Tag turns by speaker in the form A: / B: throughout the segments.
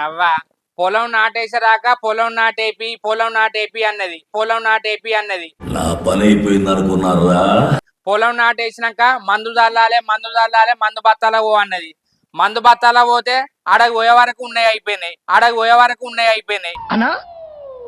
A: అవ్వ పొలం నాటేసరాక పొలం నాటేపి పొలం నాటేపి అన్నది పొలం నాటేపి అన్నది.
B: నా పని అయిపోయింది అనుకున్నారా
A: పొలం నాటేసినాక మందు చల్లాలే మందు చల్లాలే మందు బత్తాల పో అన్నది. మందు బత్తాల పోతే ఆడకు పోయే వరకు ఉన్నాయి అయిపోయినాయి ఆడకు పోయే వరకు ఉన్నాయి అయిపోయినాయి.
C: అన్నా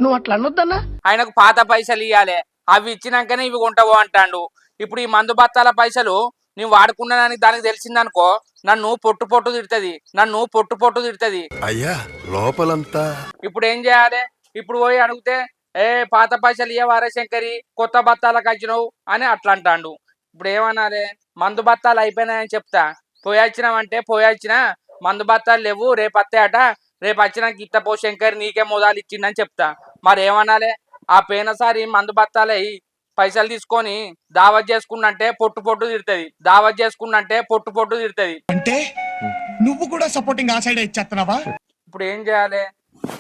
C: నువ్వు అట్లా అనొద్దన్నా?
A: ఆయనకు పాత పైసలు ఇవ్వాలి అవి ఇచ్చినాకనే ఇవి కొంటావు అంటాడు. ఇప్పుడు ఈ మందు బత్తాల పైసలు నేను వాడుకున్నానని దానికి తెలిసిందనుకో నన్ను పొట్టు పొట్టు తిడుతుంది నన్ను పొట్టు పొట్టు తిడుతుంది.
D: అయ్యా లోపలంతా.
A: ఇప్పుడు ఏం చేయాలి? ఇప్పుడు పోయి అడిగితే ఏ పాత పైసలు ఇవ్వవారే శంకరి? కొత్త బత్తాలకు వచ్చినావు అని అట్లా అంటాడు ఇప్పుడు ఏమనాలి? మందు బత్తాలు అయిపోయినాయని చెప్తా. పోయి వచ్చినావంటే పోయి వచ్చినా మందు బత్తాలు లేవు రేపు అత్తాయట. రేపు వచ్చినాక ఇత్త పో శంకరి నీకే మోదాలు ఇచ్చిందని చెప్తా. మరి ఏమనాలి? ఆ పోయినసారి మందు బత్తాలై పైసలు తీసుకొని దావత్ చేసుకున్నంటే పొట్టు పొట్టు తిడుతుంది దావత్ చేసుకున్నంటే పొట్టు పొట్టు తిడుతుంది
E: అంటే నువ్వు కూడా సపోర్టింగ్ ఆ సైడ్ ఇచ్చేస్తున్నావా
A: ఇప్పుడు ఏం చేయాలి?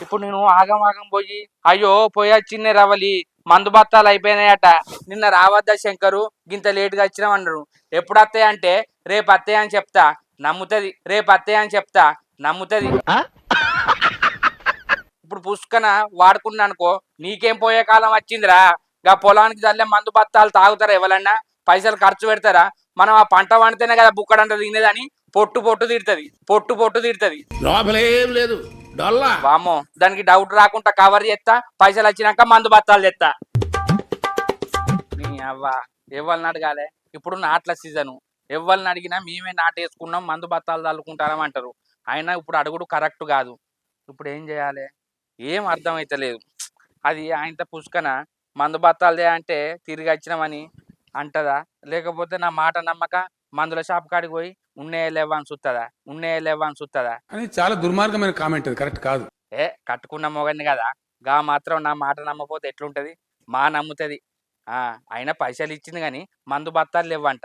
A: ఇప్పుడు నేను ఆగం ఆగం పోయి అయ్యో పోయా చిన్న రవలి. మందు బత్తాలు అయిపోయినాయట. నిన్న రావద్దా శంకరు? గింత లేటుగా వచ్చినామన్నారు ఎప్పుడు వస్తాయి అంటే రేపు వస్తాయి అని చెప్తా. నమ్ముతుంది. రేపు వస్తాయి అని చెప్తా. నమ్ముతుంది. ఇప్పుడు పుష్కన వాడుకున్నా అనుకో నీకేం పోయే కాలం వచ్చిందిరా? గా పొలానికి చల్లే మందు బత్తాలు తాగుతారా ఎవరన్నా? పైసలు ఖర్చు పెడతారా? మనం ఆ పంట వండితేనే కదా బుక్కడంట తినేదని పొట్టు పొట్టు తిడుతుంది పొట్టు పొట్టు తిడుతుంది.
B: లోపలేం లేదు డొల్లా.
A: వామ్మో దానికి డౌట్ రాకుండా కవర్ చేస్తా పైసలు వచ్చినాక మందు బత్తాలు తెస్తా. అవ్వ ఎవరిని అడగాలి? ఇప్పుడు నాట్ల సీజను ఎవరిని అడిగినా మేమే నాటేసుకున్నాం మందు బత్తాలు చల్లుకుంటారం అంటారు. అయినా ఇప్పుడు అడుగుడు కరెక్ట్ కాదు. ఇప్పుడు ఏం చేయాలి? ఏం అర్థమైతలేదు. అది ఆయనతో పుష్కన? మందు బత్తాలదే అంటే తిరిగి వచ్చినామని అంటదా? లేకపోతే నా మాట నమ్మక మందుల షాప్ కాడికి పోయి ఉన్నే లేవా అని సుత్తదా ఉన్నే లేవా అని సుత్తదా
F: అని చాలా దుర్మార్గమైన కామెంట్ కరెక్ట్ కాదు.
A: ఏ కట్టుకున్న మొగని కదా. గా మాత్రం నా మాట నమ్మపోతే ఎట్లుంటది? మా నమ్ముతుంది. ఆ ఆయన పైసలు ఇచ్చింది కానీ మందు బత్తాలు లేవంట.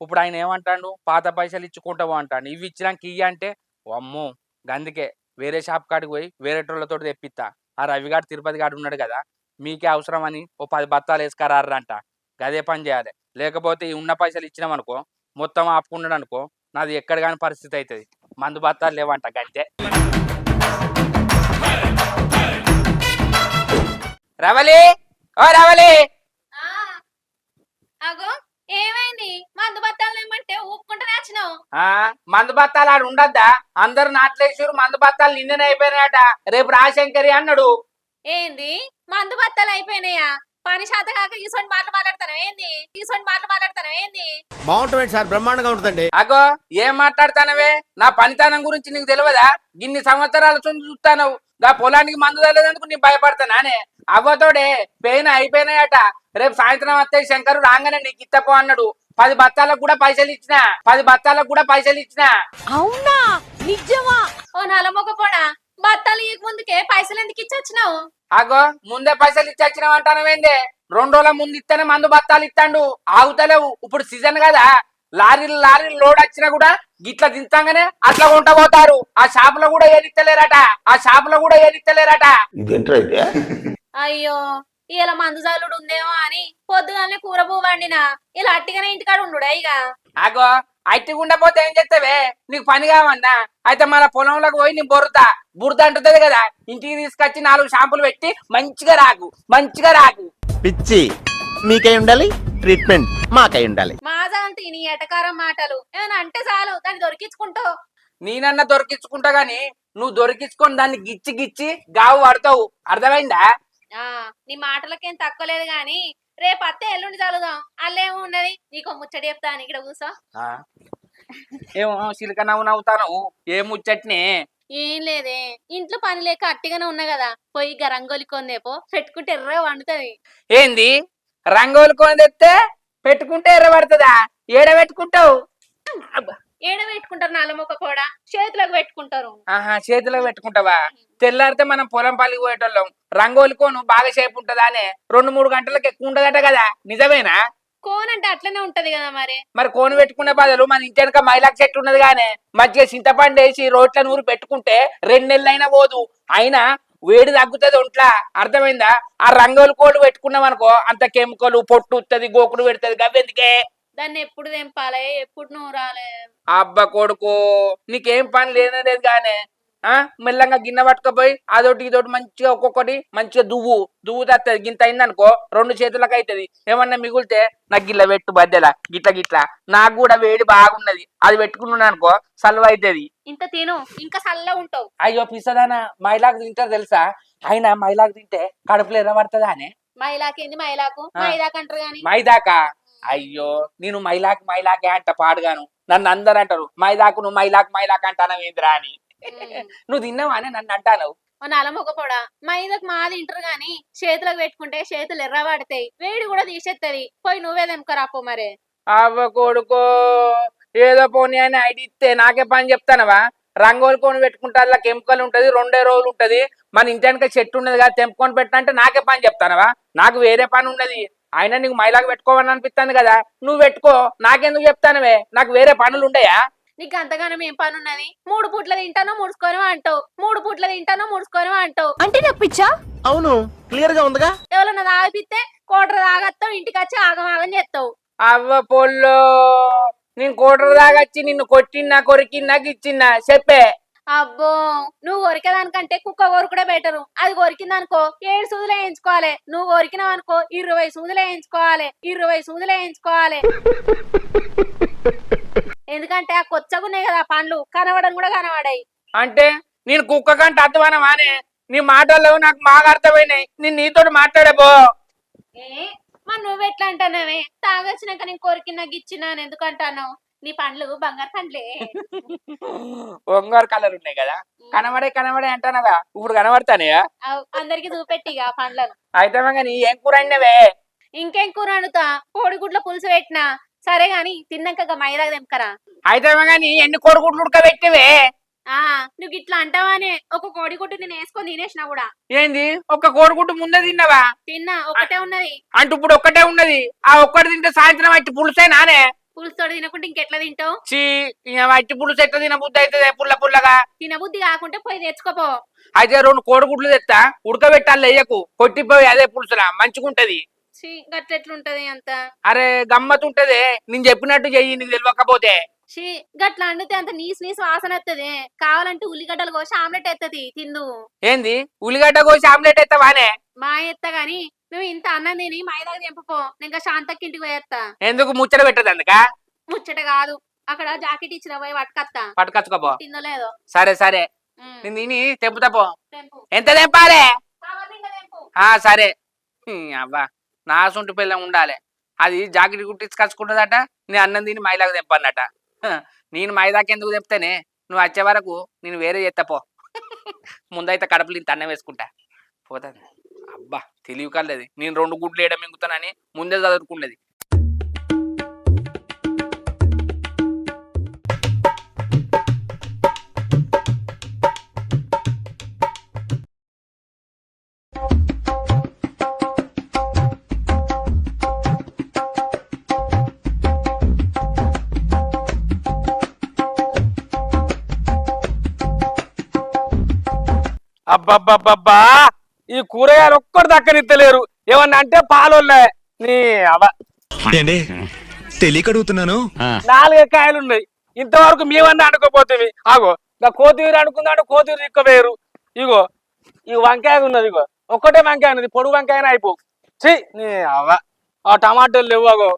A: ఇప్పుడు ఆయన ఏమంటాడు? పాత పైసలు ఇచ్చుకుంటావు అంటాడు. ఇవి ఇచ్చినాక ఇయ్య అంటే అమ్మో గందుకే. వేరే షాప్ కాడికి పోయి వేరే టోళ్ళతో తెప్పిస్తా ఆ రవిగాడు తిరుపతి గాడు ఉన్నాడు కదా. మీకే అవసరం అని ఓ పది బత్తాలు వేసుకురారంట గదే పని చేయాలి. లేకపోతే ఈ ఉన్న పైసలు ఇచ్చినామనుకో మొత్తం ఆపుకున్నాడు అనుకో నాది ఎక్కడ కాని పరిస్థితి అవుతుంది మందు బత్తాలు లేవంట గంతే. రవలి! ఓ రవలి!
G: అగో ఏమైంది? మందు బత్తాలు ఏమంటే
A: మందు బత్తాలు ఆడు ఉండద్దా? అందరు నాట్లేసారు మందు బత్తాలు నిన్ననే అయిపోయినాయట. రేపు రాశంకరి అన్నాడు.
G: ఏంది? మందు బత్తాలు అయిపోయినాయా? పని శాత కాక ఈసొంటి మాటలు మాట్లాడతాను ఏంది? ఈసొంటి మాటలు మాట్లాడతాను ఏంది?
C: బాగుంటుంది సార్? బ్రహ్మాండంగా ఉంటుందండి.
A: అగో ఏం మాట్లాడతానవే? నా పనితనం గురించి నీకు తెలియదా ఇన్ని సంవత్సరాల చూస్తాను గా పొలానికి మందు తెలియదందుకు నేను భయపడతానానే అవ్వతోడే పెయిన్ అయిపోయినాయట. రేపు సాయంత్రం వస్తే శంకరు రాగానే నీకు ఇత్తపో అన్నాడు. పది బత్తాలకు కూడా పైసలు ఇచ్చిన. పది బత్తాలకు కూడా పైసలు ఇచ్చిన.
G: అవునా? నిజమా? ఓ నలమొక పోడా బత్తాలు ఇయ్యక ముందుకే పైసలు ఎందుకు ఇచ్చి వచ్చినావు
A: అగో ముందే పైసలు ఇచ్చి వచ్చినావు అంటానవేందే? రెండు రోజుల ముందు ఇస్తేనే మందు బత్తాలు ఇస్తాండు ఆగుతలేవు. ఇప్పుడు సీజన్ కదా లారీలు లారీలు లోడ్ వచ్చినా కూడా గిట్ల దింతంగానే అట్లా కొంట పోతారు. ఆ షాప్లో కూడా ఏరిత్తలేరట ఆ షాప్లో కూడా ఏరిత్తలేరట
G: అయ్యో ఇలా మందు జాలుడు ఉందేమో అని పొద్దుగానే కూర పువ్వు వండినా. ఇలా అట్టిగానే ఇంటికాడ ఉండు ఇక?
A: అగో అట్టి ఉండపోతే ఏం చేస్తావే? నీకు పని కావన్నా? అయితే మన పొలంలోకి పోయి నీ బొరుతా. బురద అంటుతుంది కదా? ఇంటికి తీసుకొచ్చి నాలుగు షాంపులు పెట్టి మంచిగా రాకు. మంచిగా రాకు.
C: పిచ్చి. మీకై ఉండాలి? ట్రీట్మెంట్. మాకై ఉండాలి.
G: మాజా అంటే నీ ఎటకారం మాటలు. ఏమైనా అంటే చాలు. దాన్ని దొరికించుకుంటావు
A: నేనన్నా దొరికించుకుంటా గాని నువ్వు దొరికించుకొని దాన్ని గిచ్చి గిచ్చి గావు పడతావు అర్థమైందా?
G: ఆ నీ మాటలకేం తక్కువ లేదు గాని రేపు అత్తే ఎల్లుండి చదువుదాం. అల్లేమో ఉన్నది? నీకు ముచ్చట చెప్తాను ఇక్కడ కూర్చో
A: ఆ. ఏమో సిలిక నవ్వు నవ్వుతాను. ఏ ముచ్చట్ని?
G: ఏం లేదే. ఇంట్లో పని లేక అట్టిగానే ఉన్నా కదా. పోయి ఇక రంగోలి కొందేపో పెట్టుకుంటే ఎర్ర వండుతుంది.
A: ఏంది? రంగోలు కొని తెస్తే పెట్టుకుంటే ఎర్రబడుతుందా ఏడ పెట్టుకుంటావు?
G: ఏడ పెట్టుకుంటారు నల్లమొక్క కూడా? చేతులకు పెట్టుకుంటారు.
A: ఆహా చేతిలో పెట్టుకుంటావా? తెల్లారితే మనం పొలం పల్లికి పోయేటోళ్ళం. రంగోలి కోను బాగా సేపు ఉంటుందా అనే రెండు మూడు గంటలకు ఎక్కువ ఉండదట కదా? నిజమేనా?
G: కోన్ అంటే అట్లనే ఉంటది కదా మరి.
A: మరి కోను పెట్టుకునే బదులు మన ఇంటి వెనక మైలాక్ చెట్టు ఉన్నది గానే మధ్య చింతపండు వేసి రోట్ల నూరు పెట్టుకుంటే రెండు నెలలైనా పోదు. అయినా వేడి తగ్గుతుంది ఒంట్లా. అర్థమైందా? ఆ రంగోలు కోళ్ళు పెట్టుకున్నాం అనుకో అంత కెమికల్ పొట్టు ఉత్తది గోకుడు పెడుతుంది. గవ్వెందుకే?
G: దాన్ని ఎప్పుడు తెంపాలి? ఎప్పుడు నువ్వు రాలే
A: అబ్బ కొడుకు నీకేం పని లేనలేదు గానే ఆ? మెల్లంగా గిన్నె పట్టుకపోయి అదొకటి ఇదొకటి మంచిగా ఒక్కొక్కటి మంచిగా దువ్వు. దువ్వు తత్తది. గింత అయిందనుకో రెండు చేతులకు అవుతుంది ఏమన్నా మిగిలితే నాకు గిట్ల పెట్టు బద్దెల. గిట్ల గిట్ల. నాకు కూడా వేడి బాగున్నది. అది పెట్టుకున్నాను అనుకో సల్వ అవుతుంది
G: ఇంత తిను. ఇంకా చల్ల ఉంటావు.
A: అయ్యో పిసదానా మైలాకు తింటారు తెలుసా? అయినా మైలాకు తింటే కడుపులో ఎర్ర పడుతుందా అనే?
G: మైలాకేంది మైలాకు. మైదాకు అంటారు గాని.
A: మైదాకా? అయ్యో నేను మైలాక్ మైలాకే అంట పాడుగాను. నన్ను అందరు అంటారు మైదాకు నువ్వు మైలాక్ మైలాక్ అంటానవు ఏందిరా అని. నువ్వు తిన్నావా? అని నన్ను అంటాను
G: నలమొక పొడ. మైదాకు మాది తింటారు గాని చేతులకు పెట్టుకుంటే చేతులు ఎర్ర పడతాయి. వేడి కూడా తీసేత్తది. పోయి నువ్వే తెంపకరాపో మరే.
A: అవ్వ కొడుకో ఏదో పోనీ అని ఐడి ఇస్తే నాకే పని చెప్తానవా? రంగోలి కొని పెట్టుకుంటా అలా కెమికల్ ఉంటది రెండే రోజులు ఉంటది. మన ఇంటి వెనక చెట్టు ఉన్నది కదా తెంపుకొని పెట్టా అంటే నాకే పని చెప్తానవా? నాకు వేరే పని ఉన్నది. అయినా నీకు మైలాకు పెట్టుకోవాలని అనిపిస్తాను కదా. నువ్వు పెట్టుకో. నాకెందుకు చెప్తానవే? నాకు వేరే పనులు ఉండయా?
G: నీకు అంతగానం ఏం పని ఉన్నది మూడు పూట్ల తింటానో ముడుచుకొని అంటావు. మూడు పూట్ల తింటానో ముడుచుకొని అంటావు.
H: అంటే పిచ్చా?
C: అవును క్లియర్గా ఉందిగా?
G: ఎవరన్నా తాగిపిస్తే కోటర తాగత్తావు ఇంటికి వచ్చి ఆగం ఆగం చేస్తావు
A: అవ్వ పొల్లో నేను కోటరు దాగచ్చి నిన్ను కొట్టినా కొరికినా ఇచ్చిన్నా చెప్పే.
G: అబ్బో నువ్వు కొరికేదానికంటే కుక్క కొరుకుడే బెటరు. అది కొరికిందనుకో ఏడు సూదులు వేయించుకోవాలి. నువ్వు కొరికినావు అనుకో ఇరవై సూదులు వేయించుకోవాలి. ఇరవై సూదులు వేయించుకోవాలి. ఎందుకంటే ఆ కొచ్చగున్నాయి కదా పండ్లు కనబడని కూడా కనబడాయి.
A: అంటే నేను కుక్క కంటే అర్థమనమానే నీ మాటల్లో నాకు బాగా అర్థమైనాయి. నేను నీతోటి మాట్లాడబో
G: ఏ? మరి నువ్వు ఎట్లా అంటానవే తాగొచ్చినాక నేను కొరికినా గిచ్చినాను ఎందుకంటాను నీ పండ్లు బంగారు పండ్లే.
A: ఒంగారు కలర్ ఉన్నాయి కదా. కనబడే కనబడే అంటానవా ఇప్పుడు కనబడతానే
G: అందరికి చూపెట్టిగా పండ్లను.
A: అయితే ఏం కూర
G: ఇంకేం కూర వండుతా? కోడిగుడ్ల పులుసు పెట్టినా? సరే గాని తిన్నాక గా మైదాకు తెంపకరా?
A: అయితే కానీ ఎన్ని కొడుకుట్లు ఉడకబెట్టివే?
G: ఆ నువ్వు ఇట్లా అంటావానే ఒక కోడిగుడ్డు నేను వేసుకొని తినేసిన కూడా.
A: ఏంది? ఒక కోడిగుడ్డు ముందే తిన్నావా?
G: తిన్నా ఒకటే ఉన్నది.
A: అంటూ ఇప్పుడు ఒక్కటే ఉన్నది. ఆ ఒక్కటి తింటే సాయంత్రం అట్టి పులుసే నానే?
G: తినకుంటే ఇంకెట్లా తింటావు?
A: చీ అట్టి పులుసు ఎట్లా తినబుద్ధి అవుతుంది పుల్ల పుల్లగా?
G: తినబుద్ధి కాకుంటే పోయి తెచ్చుకోపో.
A: అయితే రెండు కోడిగుడ్లు తెస్తా ఉడకబెట్టాలి లేయకు. కొట్టిపోయి అదే పులుసులా మంచిగుంటది.
G: గట్లెట్లుంటది అంత?
A: అరే గమ్మత్ ఉంటది నేను చెప్పినట్టు చెయ్యి నీకు తెలియకపోతే
G: చీ గట్ల అండితే అంత నీసు నీసు వాసన వస్తుంది కావాలంటే ఉల్లిగడ్డలు కోసి ఆమ్లెట్ ఎత్తది తిందు.
A: ఏంది? ఉల్లిగడ్డ కోసి ఆమ్లెట్ ఎత్తావానే?
G: మా ఎత్త గాని నువ్వు ఇంత అన్నం తిని మైదాకు తెంపపో నేను ఇంకా శాంతకి ఇంటికి పోయేస్తా
A: ఎందుకు? ముచ్చట పెట్టదు అందుక?
G: ముచ్చట కాదు. అక్కడ జాకెట్ ఇచ్చిన పోయి పట్టుకత్తా.
A: పట్టుకొచ్చుకోపో
G: తిందో లేదో?
A: సరే సరే. నేను తిని తెంపుతా పో. ఎంత తెంపాలే? సరే. అవ్వా. నా సొంటి పిల్ల ఉండాలి. అది జాకెట్ కుట్టించుకొచ్చుకుంటుందట నేను అన్నం తిని మైదాకు తెంపన్నట. హ, నేను మైదాకి ఎందుకు తెంపుతానే నువ్వు వచ్చే వరకు నేను వేరే చేస్తా పో. ముందైతే కడపలు ఇంత అన్నం వేసుకుంటా. పోతుంది. అబ్బా తెలివి కలది నేను రెండు గుడ్లు వేయడం మింగుతానని ముందే చదువుకున్నది. అబ్బబ్బబ్బబ్బా! ఈ కూరగాయలు ఒక్కటి దక్కనిత్తలేరు. ఏమన్నా అంటే పాలోళ్ళే నీ అవ
I: తెలియక అడుగుతున్నాను
A: నాలుగే కాయలు ఉన్నాయి ఇంతవరకు మేమన్నా అనుకోపోతుంది ఆగో ఇంకా కోతివీరు అనుకుందాంటే కోతివీరు ఇక్కవేరు ఇగో ఈ వంకాయ ఉన్నది ఇగో. ఒక్కటే వంకాయ ఉన్నది. పొడుగు వంకాయనే అయిపో ఛీ నీ అవ. ఆ టమాటాలు లేవు అగో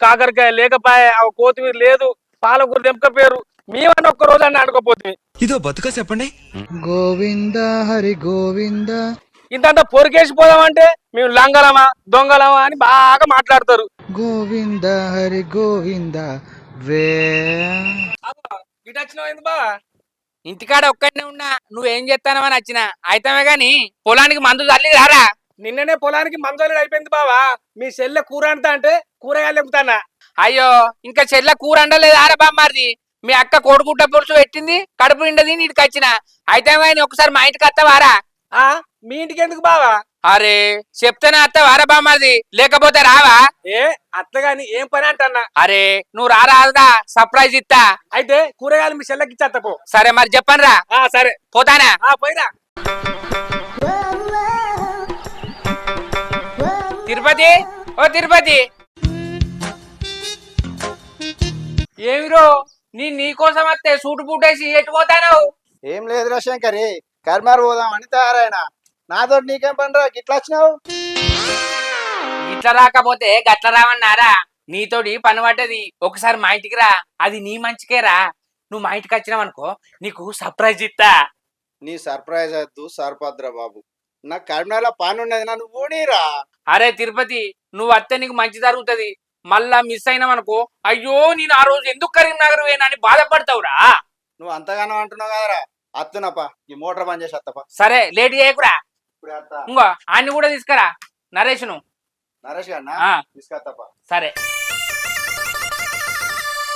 A: కాకరకాయ లేకపాయ ఆ కోతివీరు లేదు. పాలకూర తెంపకపోయారు. మేమన్నా ఒక్క రోజు అన్న అనుకోపోతుంది
I: ఇదో బతుక చెప్పండి.
J: గోవింద హరి గోవింద.
A: ఇంత పొరికేసి పోదామంటే మేము లంగలమా దొంగలమా అని బాగా మాట్లాడతారు.
J: గోవింద హరి గోవింద వే.
A: బా ఇంటికాడ ఒక్కడనే ఉన్నా నువ్వేం చేస్తానవని వచ్చిన అయితమే గాని పొలానికి మందు చల్లి రారా? నిన్ననే పొలానికి మందు అయిపోయింది బావా. మీ చెల్లె కూర అంటా అంటే కూరగాయలు ఎంపుతానా అయ్యో ఇంకా చెల్లె కూర అండలేదు ఆరా బామ్మారిది మీ అక్క కోడిగుడ్డ పులుసు పెట్టింది కడుపు నిండది నీటికి వచ్చిన. అయితే ఒకసారి మా ఇంటికి వస్తావారా మీ ఇంటికి ఎందుకు బావా? అరే చెప్తేనే వస్తావారా బామ్మారిది లేకపోతే రావా? ఏ అత్తగాని ఏం పని అంటన్నా? అరే నువ్వు రారాదా సర్ప్రైజ్ ఇస్తా. అయితే కూరగాయలు మీ చెల్లెకి ఇచ్చేస్తా సరే మరి చెప్పను రా. సరే. పోతానా? పోయిరా. తిరుపతి? ఓ తిరుపతి. ఏమిరో? నీ నీకోసం వస్తే సూటు బూటేసి ఎటు పోతాను?
H: ఏం లేదురా శంకరి కర్మారు పోదామని తయారైనా. నాతో నీకేం పనిరా? గిట్లా వచ్చినావు?
A: ఇట్లా రాకపోతే గట్ల రావన్నారా? నీతోటి పని పడ్డది. ఒకసారి మా ఇంటికి రా. అది నీ మంచికేరా నువ్వు మా ఇంటికి వచ్చినావు అనుకో నీకు సర్ప్రైజ్ ఇస్తా
H: నీ సర్ప్రైజ్ వద్దు సరిపోద్దురా బాబు. నాకు కరీంనగర్లో పని ఉన్నది నన్ను ఊడిరా
A: అరే తిరుపతి నువ్వు వస్తే నీకు మంచి జరుగుతుంది. మళ్ళా మిస్ అయినావనుకో అయ్యో నేను ఆ రోజు ఎందుకు కరీంనగర్ పోయినా అని బాధపడతావురా?
H: నువ్వు అంతగానో అంటున్నావు కదరా. అత్తునప్ప ఈ మోటార్ బంద్ చేసి అత్తపా
A: సరే లేట్ చేయకురా. ఇంకో ఆయన్ని కూడా తీసుకురా.
H: నరేష్ గారినా?
A: ఆ,
H: తీసుకొత్తప్ప.
A: సరే.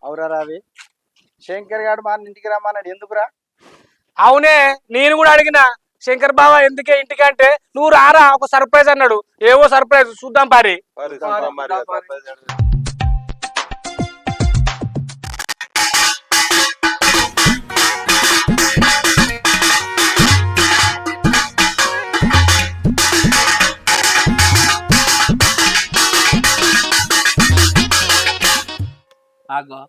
H: అవురా రావి. శంకర్ గారు మా ఇంటికి రమ్మన్నాడు. ఎందుకురా?
K: అవునే నేను కూడా అడిగిన. శంకర్ బావ ఎందుకే ఇంటికంటే నువ్వు రారా ఒక సర్ప్రైజ్ అన్నాడు. ఏవో సర్ప్రైజ్ చూద్దాం పారి.
A: ఆగో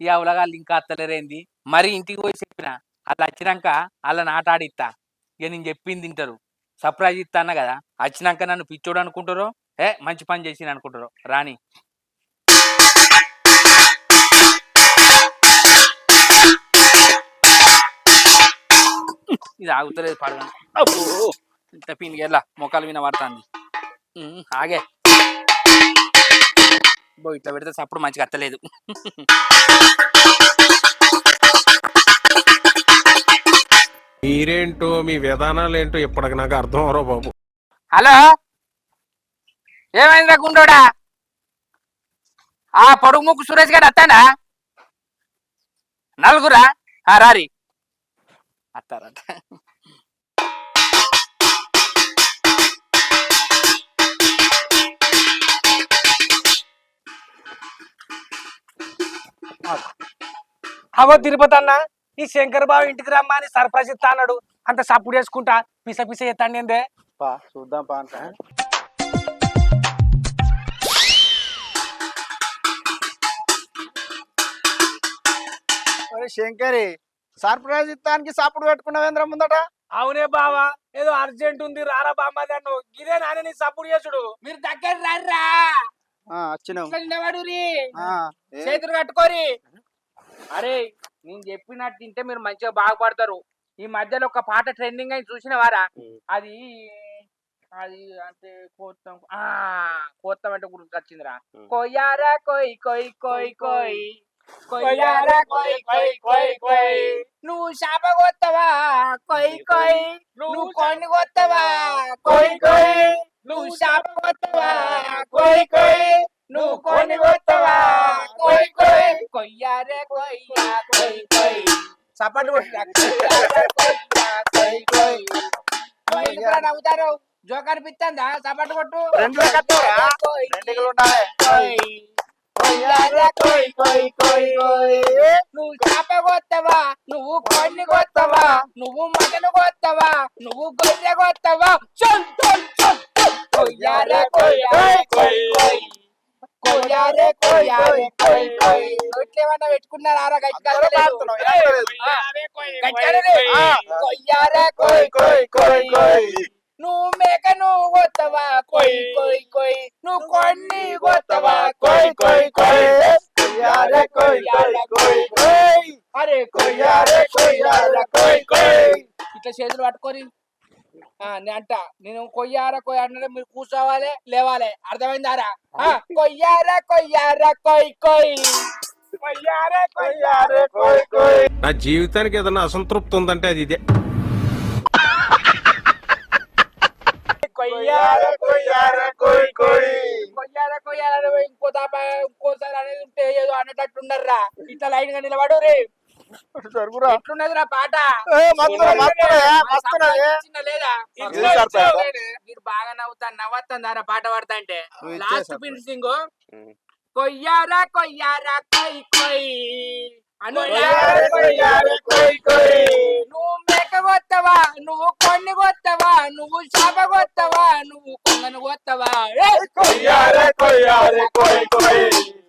A: ఈ అవలగాళ్ళు ఇంకా అత్తలేరేంది? మరి ఇంటికి పోయి చెప్పిన? అలా వచ్చినాక అలా నాట ఆడిస్తా ఇక నేను చెప్పింది తింటారు. సర్ప్రైజ్ ఇస్తా అన్న కదా వచ్చినాక నన్ను పిచ్చోడు అనుకుంటారో ఏ మంచి పని చేసింది అనుకుంటారో రాని. ఇది ఆగుతలేదు పడగను అబ్బో! ఇంత ఎలా మొక్కలు విన పడుతుంది. ఆగే. ఇట్లా పెడితే సప్పుడు మంచిగా అత్తలేదు.
F: మీరేంటో మీ విధానాలు ఏంటో ఇప్పటికి నాకు అర్థం అవరో బాబు.
A: హలో? ఏమైందిరా గుండోడా? ఆ పొడుగు ముక్కు సురేష్ గారు అత్తానా నలుగురా? ఆ రారి. అత్తారట.
K: అవో తిరుపతి అన్న ఈ శంకర్ బావ ఇంటికి రమ్మని సర్ప్రైజ్ ఇస్తా అన్నాడు. అంత సప్పుడు చేసుకుంటా. పిస పిస ఎత్తాండి ఏందే?
H: పా చూద్దాం పా అంట శంకరి సర్ప్రైజ్ ఇస్తానికి సప్పుడు పెట్టుకున్నావేంద్ర ముందట?
K: అవునే బావా ఏదో అర్జెంట్ ఉంది రారా బామ్మది అన్నావు. ఇదే నానే నీ సప్పుడు చేసుడు.
A: మీరు దగ్గర రారా.
H: ఆ, వచ్చినావు
A: చేతులు కట్టుకోరి అరే నేను చెప్పినట్టు తింటే మీరు మంచిగా బాగుపడతారు. ఈ మధ్యలో ఒక పాట ట్రెండింగ్ అయి చూసినవారా? అది అది అంటే కోత్తం ఆ కోత్తం అంటే గుర్తుకు వచ్చిందిరా కొయ్యారా కొయ్ కొయ్ కొయ్ కొయ్. కొయ్యారా కొయ్ కొయ్ కొయ్ కొయ్. నువ్వు శాప కొత్తవా? కొయ్ కొయ్. నువ్వు కొన్ని కొత్తవా? కొయ్ కొయ్. నువ్వు శాప కొత్తవా? కొయ్ కొయ్. నువ్వు కొన్ని కొత్తవా కొయ్ కొయ్. కొయ్యారే కొయ్యా కొయ్ కొయ్. చప్పట్లు కొయ్యా కూడా నవ్వుతారు. జోక్ అనిపిస్తుందా చప్పట్లు కొట్టు. కొయ్. నువ్వు చేప కొత్తవా? నువ్వు కొన్ని కొత్తవా? నువ్వు మటన్ కొత్తవా? నువ్వు గొర్రె కొత్తవా. కొయ్యారే కొయ్యారే కొయ్ కొయ్. కొయ్యారే కొయ్యారే కొయ్ కొయ్. నోట్లేమన్నా పెట్టుకున్నారా? కొయ్యారే కొయ్ కొయ్ కొయ్. కొయ్ నువ్వు మేక నువ్వు కొత్తవా? కొయ్ కొయ్. కొయ్ నువ్వు కొన్ని కొత్తవా? కొయ్ కొయ్ కొయ్
H: కొయ్యారే కొయ్. కొయ్. కొయ్ కొయ్.
A: అరే
H: కొయ్యారే కొయ్యారే కొయ్ కొయ్.
A: ఇట్లా చేతులు పట్టుకొని అంట నేను కొయ్యారా కొయ్య అంటే మీరు కూర్చోవాలి లేవాలి. అర్థమైందారా? కొయ్యారా కొయ్యారా కొయ్ కొయ్. కొయ్యారా
H: కొయ్యారే.
F: నా జీవితానికి ఏదైనా అసంతృప్తి ఉందంటే అది ఇదే.
H: కొయ్యారే కొయ్యారే.
A: కొయ్యారా కొయ్యారా ఇంకో దాపా ఇంకోసారి అనేది ఉంటే ఏదో అనేటట్టు ఉండర్రా ఇట్లా లైన్గా నిలబడు రే
H: జరుగురా.
A: ఎట్లున్నదిరా పాట. మీరు బాగా నవ్వుతా నవ్వుతుందారా పాట పాడతా అంటే లాస్ట్. ఫినిషింగ్ కొయ్యారా కొయ్యారా కొయ్ కొయ్ అను
H: కొయ్యారే కొయ్యారే కొయ్ కొయ్.
A: నువ్వు మేక కొత్తవా నువ్వు కొన్ని కొత్తవా నువ్వు చేప కొత్తవా నువ్వు కొంగను కొత్తవా!
H: కొయ్యారే కొయ్యారే కొయ్ కొయ్.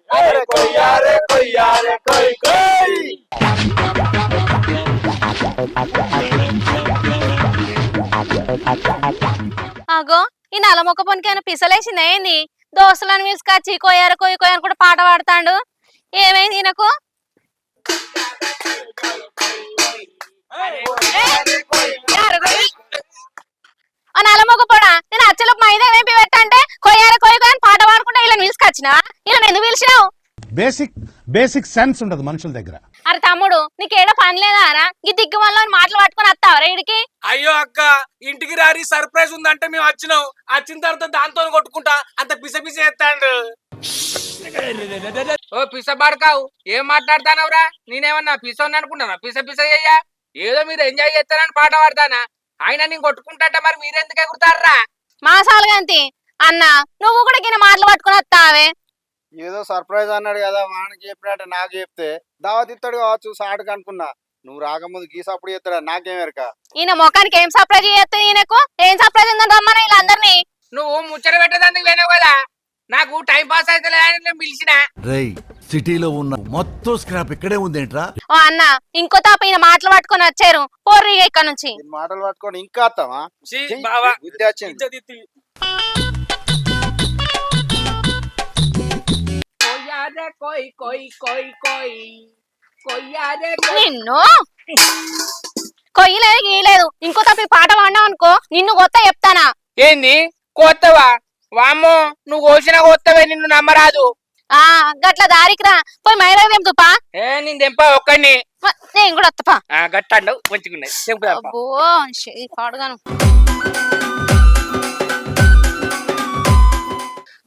H: కొయ్యారే కొయ్యారే
G: అగో ఈ నల్ల మొక్క పొనికి పిసలేసింది ఏంది? దోస్తులను పిలుచుకొచ్చి కొయ్యారు కొయ్యి కొయ్యారు కూడా పాట పాడతాడు. ఏమైంది ఈయనకు? ఆ నల్ల మొక్క పొడా నేను అచ్చలకు మైదా వేపి పెట్టంటే కొయ్యారు కొయ్యి కొయ్యని పాట పాడుకుంటా ఇలా పిలుచుకొచ్చినా ఇలా ఎందుకు పిలిచినావు?
E: బేసిక్ బేసిక్ సెన్స్ ఉండదు మనుషుల దగ్గర.
G: అరే తమ్ముడు నీకేడో పని లేదా రా? ఈ దిగ్గు వల్ల మాటలు పట్టుకొని వస్తావరా ఇడికి?
K: అయ్యో అక్క ఇంటికి రారి సర్ప్రైజ్ ఉందంటే మేము వచ్చినాం. వచ్చిన తర్వాత దాంతో కొట్టుకుంటా అంత పిస పిస ఎత్తాడు
A: ఓ పిస పడకావు ఏం మాట్లాడతానవరా నేనేమన్నా పిసోని అనుకుంటానా? పిస పిస చెయ్యా? ఏదో మీరు ఎంజాయ్ చేస్తారని పాట పాడతానా? ఆయన నేను కొట్టుకుంటా మరి మీరెందుకు ఎగురుతారా
G: మాసాలుగంతి అన్న నువ్వు కూడా గిన్న మాటలు పట్టుకొని వస్తావే.
H: ఏదో సర్ప్రైజ్ అన్నాడు కదా వానికి చెప్పినట్టు నాకు చెప్తే దావత్ ఇస్తాడు కావచ్చు సాటుకు అనుకున్నా. నువ్వు రాకముందు గీసప్పుడు చెప్తాడా నాకేం ఎరక.
G: ఈయన ముఖానికి ఏం సర్ప్రైజ్ చేస్తుంది ఈయనకు? ఏం సర్ప్రైజ్ ఉందని రమ్మని వీళ్ళందరినీ?
A: నువ్వు ముచ్చట పెట్టేదానికి లేనావు కదా. నాకు టైం పాస్ అయితే నేను పిలిచిన.
B: రేయ్ సిటీలో ఉన్న మొత్తం స్క్రాప్ ఇక్కడే ఉందేంట్రా?
G: ఓ అన్న ఇంకో తాప ఈయన మాటలు పట్టుకొని వచ్చారు. పోర్రి ఇక్కడ నుంచి.
H: ఈ మాటలు పట్టుకొని ఇంకా
K: ఛీ,
H: చెయ్యి,
K: బావా.
H: బుద్ధి వచ్చింది.
K: ఇజ్జత్ ఇత్తి.
A: కొయ్యారే కొయ్ కొయ్ కొయ్ కొయ్ కొయ్యారే
G: నిన్ను? కొయ్యలేదు గీయలేదు. ఇంకో తాప ఈ పాట పాడినావు అనుకో నిన్ను కొత్త చెప్తానా?
A: ఏంది? కోత్తవా? వామ్మో నువ్వు కోసిన కోత్తవే నిన్ను నమ్మరాదు.
G: ఆ గట్ల దారికి రా. పోయి మైదా తెంపుపా
A: ఏ నేను తెంప ఒక్కడిని.
G: నేను కూడా వత్తపా.
A: ఆ, గట్టాడు మంచిగున్నది తెంపుదాం పా.
G: అబ్బో పాడుగాను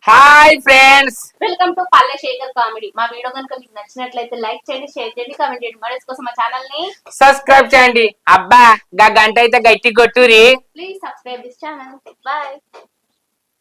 A: హాయ్ ఫ్రెండ్స్
G: వెల్కమ్ టు పల్లె శేఖర్ కామెడీ మా వీడియో కనుక మీకు నచ్చినట్లయితే లైక్ చేయండి షేర్ చేయండి కామెంట్ చేయండి. మరి కోసం మా ఛానల్ని
A: సబ్స్క్రైబ్ చేయండి. అబ్బా గా గంట అయితే గట్టి కొట్టురి
G: please subscribe this channel bye